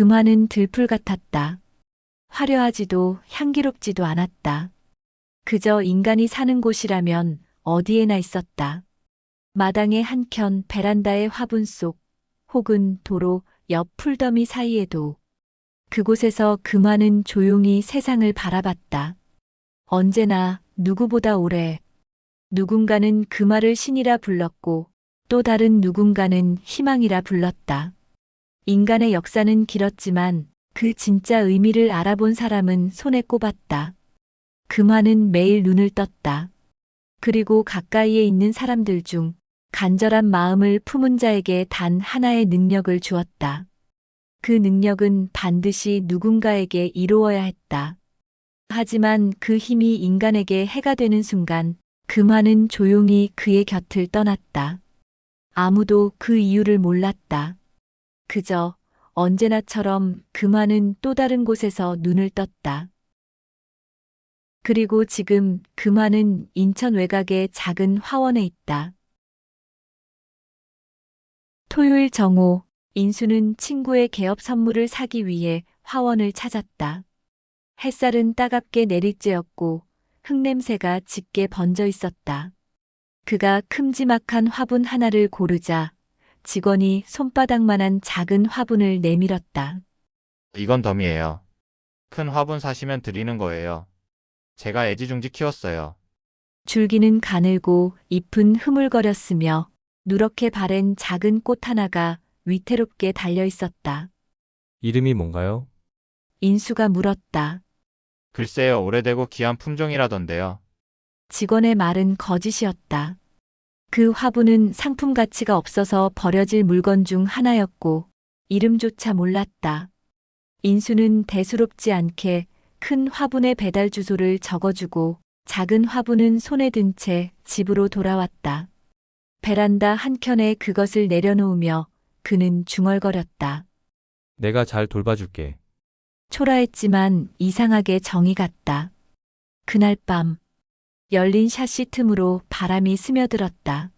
금화는 들풀 같았다. 화려하지도 향기롭지도 않았다. 그저 인간이 사는 곳이라면 어디에나 있었다. 마당의 한켠 베란다의 화분 속 혹은 도로 옆 풀더미 사이에도 그곳에서 금화는 조용히 세상을 바라봤다. 언제나 누구보다 오래 누군가는 금화를 신이라 불렀고 또 다른 누군가는 희망이라 불렀다. 인간의 역사는 길었지만 그 진짜 의미를 알아본 사람은 손에 꼽았다. 금화는 매일 눈을 떴다. 그리고 가까이에 있는 사람들 중 간절한 마음을 품은 자에게 단 하나의 능력을 주었다. 그 능력은 반드시 누군가에게 이루어야 했다. 하지만 그 힘이 인간에게 해가 되는 순간 금화는 조용히 그의 곁을 떠났다. 아무도 그 이유를 몰랐다. 그저 언제나처럼 금화는 또 다른 곳에서 눈을 떴다. 그리고 지금 금화는 인천 외곽의 작은 화원에 있다. 토요일 정오, 인수는 친구의 개업 선물을 사기 위해 화원을 찾았다. 햇살은 따갑게 내리쬐었고 흙냄새가 짙게 번져 있었다. 그가 큼지막한 화분 하나를 고르자 직원이 손바닥만한 작은 화분을 내밀었다. 이건 덤이에요. 큰 화분 사시면 드리는 거예요. 제가 애지중지 키웠어요. 줄기는 가늘고 잎은 흐물거렸으며 누렇게 바랜 작은 꽃 하나가 위태롭게 달려 있었다. 이름이 뭔가요? 인수가 물었다. 글쎄요, 오래되고 귀한 품종이라던데요. 직원의 말은 거짓이었다. 그 화분은 상품 가치가 없어서 버려질 물건 중 하나였고 이름조차 몰랐다. 인수는 대수롭지 않게 큰 화분의 배달 주소를 적어주고 작은 화분은 손에 든 채 집으로 돌아왔다. 베란다 한켠에 그것을 내려놓으며 그는 중얼거렸다. 내가 잘 돌봐줄게. 초라했지만 이상하게 정이 갔다. 그날 밤 열린 샤시 틈으로 바람이 스며들었다.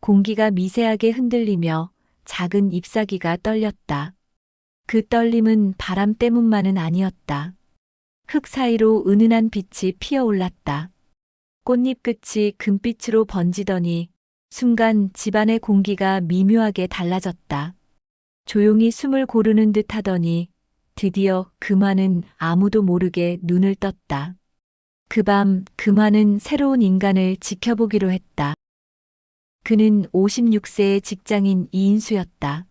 공기가 미세하게 흔들리며 작은 잎사귀가 떨렸다. 그 떨림은 바람 때문만은 아니었다. 흙 사이로 은은한 빛이 피어올랐다. 꽃잎 끝이 금빛으로 번지더니 순간 집안의 공기가 미묘하게 달라졌다. 조용히 숨을 고르는 듯 하더니 드디어 금화는 아무도 모르게 눈을 떴다. 그 밤 금화는 새로운 인간을 지켜보기로 했다. 그는 56세의 직장인 이인수였다.